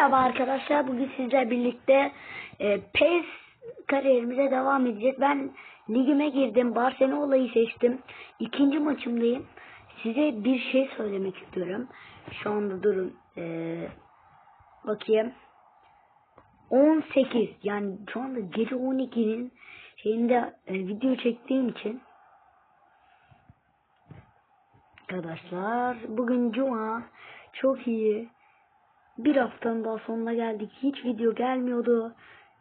Merhaba arkadaşlar. Bugün sizlerle birlikte e, PES kariyerimize devam edeceğiz. Ben ligime girdim. Barcelona'yı seçtim. İkinci maçımdayım. Size bir şey söylemek istiyorum. Şu anda durun. E, bakayım. 18 yani şu anda gece 12'nin şeyinde e, video çektiğim için arkadaşlar bugün cuma çok iyi bir haftanın daha sonuna geldik. Hiç video gelmiyordu.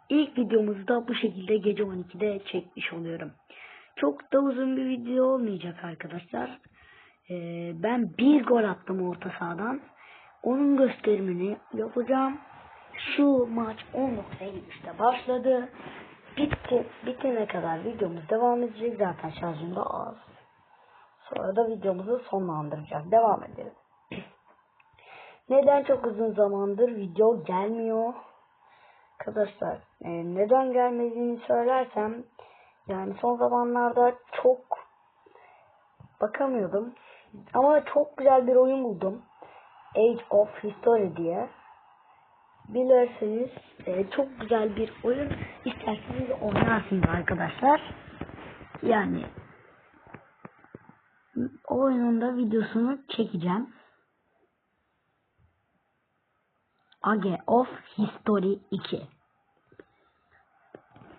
İlk videomuzu da bu şekilde gece 12'de çekmiş oluyorum. Çok da uzun bir video olmayacak arkadaşlar. Ee, ben bir gol attım orta sahadan. Onun gösterimini yapacağım. Şu maç 10.53'te başladı. Bitti. Bitene kadar videomuz devam edecek. Zaten şarjım da az. Sonra da videomuzu sonlandıracağız. Devam edelim. Neden çok uzun zamandır video gelmiyor? Arkadaşlar e, neden gelmediğini söylersem yani son zamanlarda çok bakamıyordum. Ama çok güzel bir oyun buldum. Age of History diye. Bilirseniz e, çok güzel bir oyun. İsterseniz oynarsınız arkadaşlar. Yani o oyunun da videosunu çekeceğim. Age of History 2.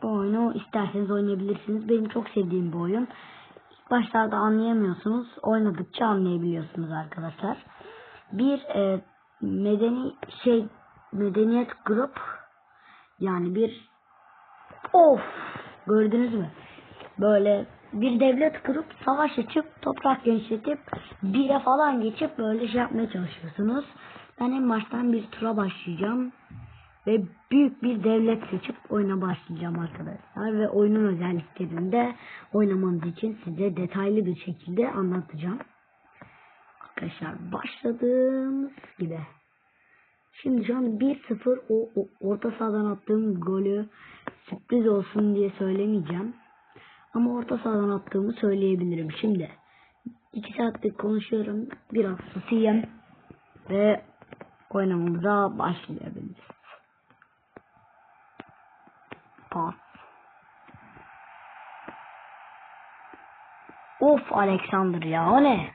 Bu oyunu isterseniz oynayabilirsiniz. Benim çok sevdiğim bir oyun. İlk başlarda anlayamıyorsunuz. Oynadıkça anlayabiliyorsunuz arkadaşlar. Bir e, medeni şey medeniyet grup yani bir of gördünüz mü? Böyle bir devlet kurup savaş açıp toprak genişletip bire falan geçip böyle şey yapmaya çalışıyorsunuz. Ben en baştan bir tura başlayacağım. Ve büyük bir devlet seçip oyuna başlayacağım arkadaşlar. Ve oyunun özelliklerini de oynamanız için size detaylı bir şekilde anlatacağım. Arkadaşlar başladığımız gibi. Şimdi şu an 1-0 o, o orta sahadan attığım golü sürpriz olsun diye söylemeyeceğim. Ama orta sahadan attığımı söyleyebilirim. Şimdi 2 saattir konuşuyorum. Biraz susayım. Ve oynamamıza başlayabiliriz. Pas. Of Alexander ya o ne?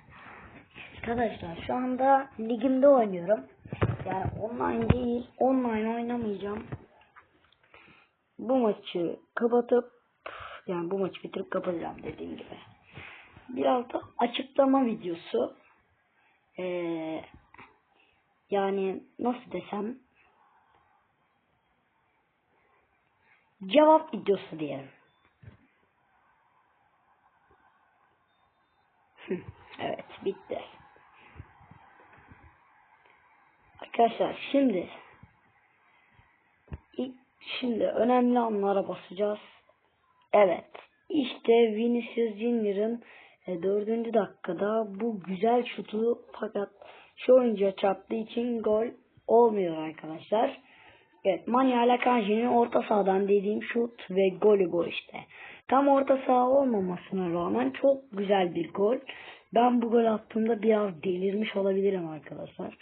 Arkadaşlar şu anda ligimde oynuyorum. Yani online değil. Online oynamayacağım. Bu maçı kapatıp yani bu maçı bitirip kapatacağım dediğim gibi. Biraz da açıklama videosu. Ee, yani nasıl desem cevap videosu diyelim. evet bitti. Arkadaşlar şimdi şimdi önemli anlara basacağız. Evet. İşte Vinicius Junior'ın e, dördüncü dakikada bu güzel şutu fakat şu oyuncuya çarptığı için gol olmuyor arkadaşlar. Evet Manuel Akanji'nin orta sahadan dediğim şut ve golü bu işte. Tam orta saha olmamasına rağmen çok güzel bir gol. Ben bu gol attığımda biraz delirmiş olabilirim arkadaşlar.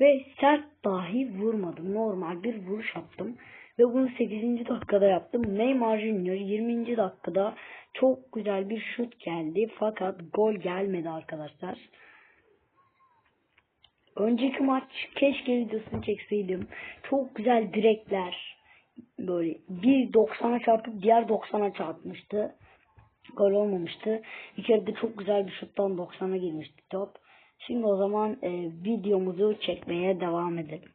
Ve sert dahi vurmadım. Normal bir vuruş attım. Ve bunu 8. dakikada yaptım. Neymar Junior 20. dakikada çok güzel bir şut geldi. Fakat gol gelmedi arkadaşlar. Önceki maç keşke videosunu çekseydim. Çok güzel direkler. Böyle bir 90'a çarpıp diğer 90'a çarpmıştı. Gol olmamıştı. Bir kere de çok güzel bir şuttan 90'a girmişti top. Şimdi o zaman e, videomuzu çekmeye devam edelim.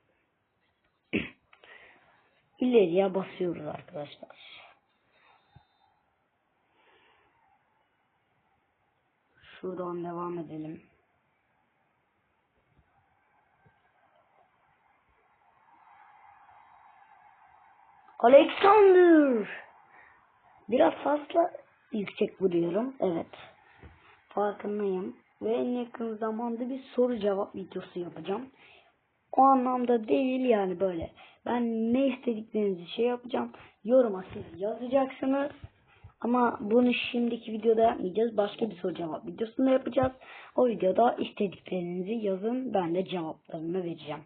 İleriye basıyoruz arkadaşlar. Şuradan devam edelim. Alexander! Biraz fazla yüksek vuruyorum. Evet. Farkındayım. Ve en yakın zamanda bir soru cevap videosu yapacağım o anlamda değil yani böyle. Ben ne istediklerinizi şey yapacağım. Yoruma siz yazacaksınız. Ama bunu şimdiki videoda yapmayacağız. Başka bir soru cevap videosunda yapacağız. O videoda istediklerinizi yazın. Ben de cevaplarını vereceğim.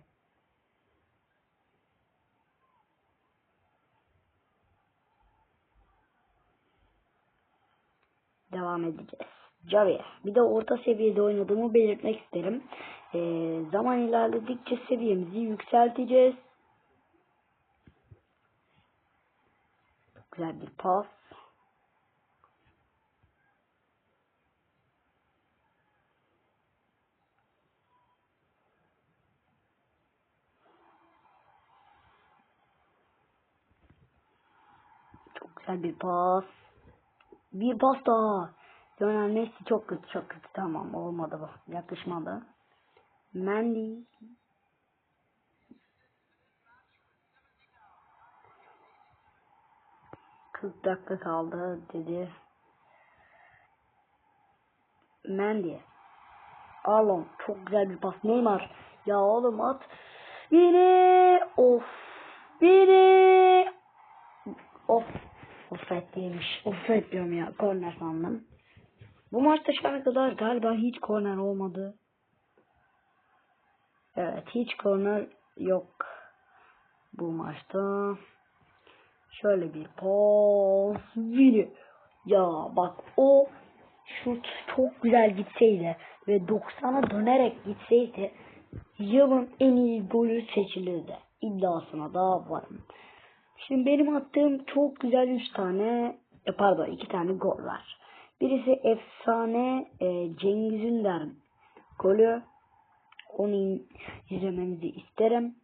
Devam edeceğiz. Javier. Bir de orta seviyede oynadığımı belirtmek isterim. Ee, zaman ilerledikçe seviyemizi yükselteceğiz. Güzel bir pas. Çok güzel bir pas. Bir pas daha. Lionel Messi çok kötü çok kötü. Tamam olmadı bu. Yakışmadı. Mendy. Kırk dakika kaldı dedi. Mendy. Alon çok güzel bir pas. Neymar. Ya oğlum at. Biri. Of. Biri. Of. Offside değilmiş. Offside diyorum ya. Korner sandım. Bu maçta şu ana kadar galiba hiç korner olmadı. Evet hiç korner yok. Bu maçta. Şöyle bir pas. Vini. Ya bak o şut çok güzel gitseydi ve 90'a dönerek gitseydi yılın en iyi golü seçilirdi. İddiasına da varım. Şimdi benim attığım çok güzel 3 tane e, pardon 2 tane gol var. Birisi efsane e, Cengiz Ünder golü. Onu izlemenizi isterim.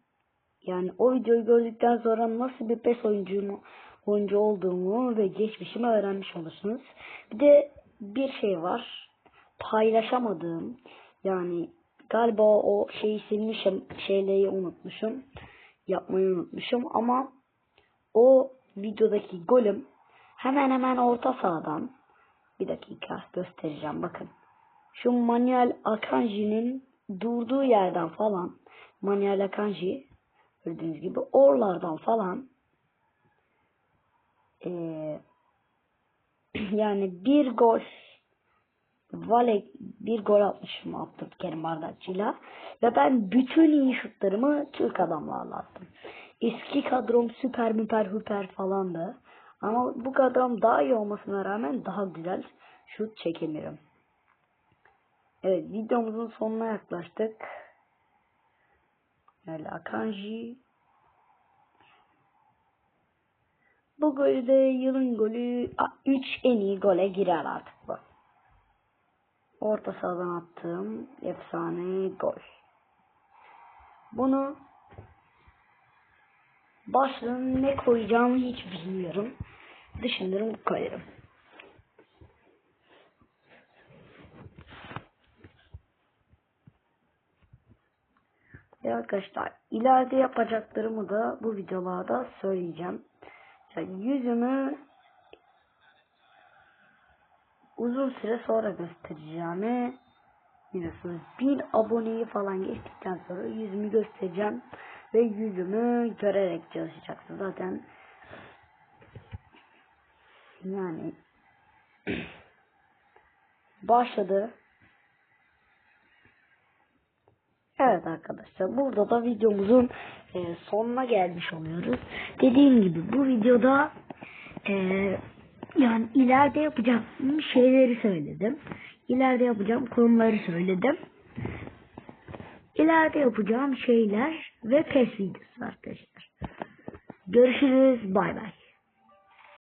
Yani o videoyu gördükten sonra nasıl bir PES oyuncu, oyuncu olduğumu ve geçmişimi öğrenmiş olursunuz. Bir de bir şey var. Paylaşamadığım yani galiba o şeyi silmişim. Şeyleri unutmuşum. Yapmayı unutmuşum ama o videodaki golüm hemen hemen orta sahadan bir dakika göstereceğim bakın. Şu Manuel Akanji'nin durduğu yerden falan Manuel Akanji gördüğünüz gibi oralardan falan ee, yani bir gol Vale bir gol atmışım Abdülkerim Bardakçı'yla ve ben bütün iyi şutlarımı Türk adamlarla attım. Eski kadrom süper müper hüper falandı. Ama bu kadrom daha iyi olmasına rağmen daha güzel şut çekemiyorum. Evet videomuzun sonuna yaklaştık. Öyle Akanji. Bu golü de yılın golü 3 en iyi gole girer artık bu. Orta sahadan attığım efsane gol. Bunu başlığına ne koyacağımı hiç bilmiyorum. Düşünürüm koyarım. Ve arkadaşlar ileride yapacaklarımı da bu videolarda söyleyeceğim. Yani yüzümü uzun süre sonra göstereceğimi biliyorsunuz. Bin aboneyi falan geçtikten sonra yüzümü göstereceğim ve yüzümü görerek çalışacaksınız. Zaten yani başladı. Evet arkadaşlar burada da videomuzun e, sonuna gelmiş oluyoruz. Dediğim gibi bu videoda e, yani ileride yapacağım şeyleri söyledim. İleride yapacağım konuları söyledim. İleride yapacağım şeyler ve pes videosu arkadaşlar. Görüşürüz. Bay bay.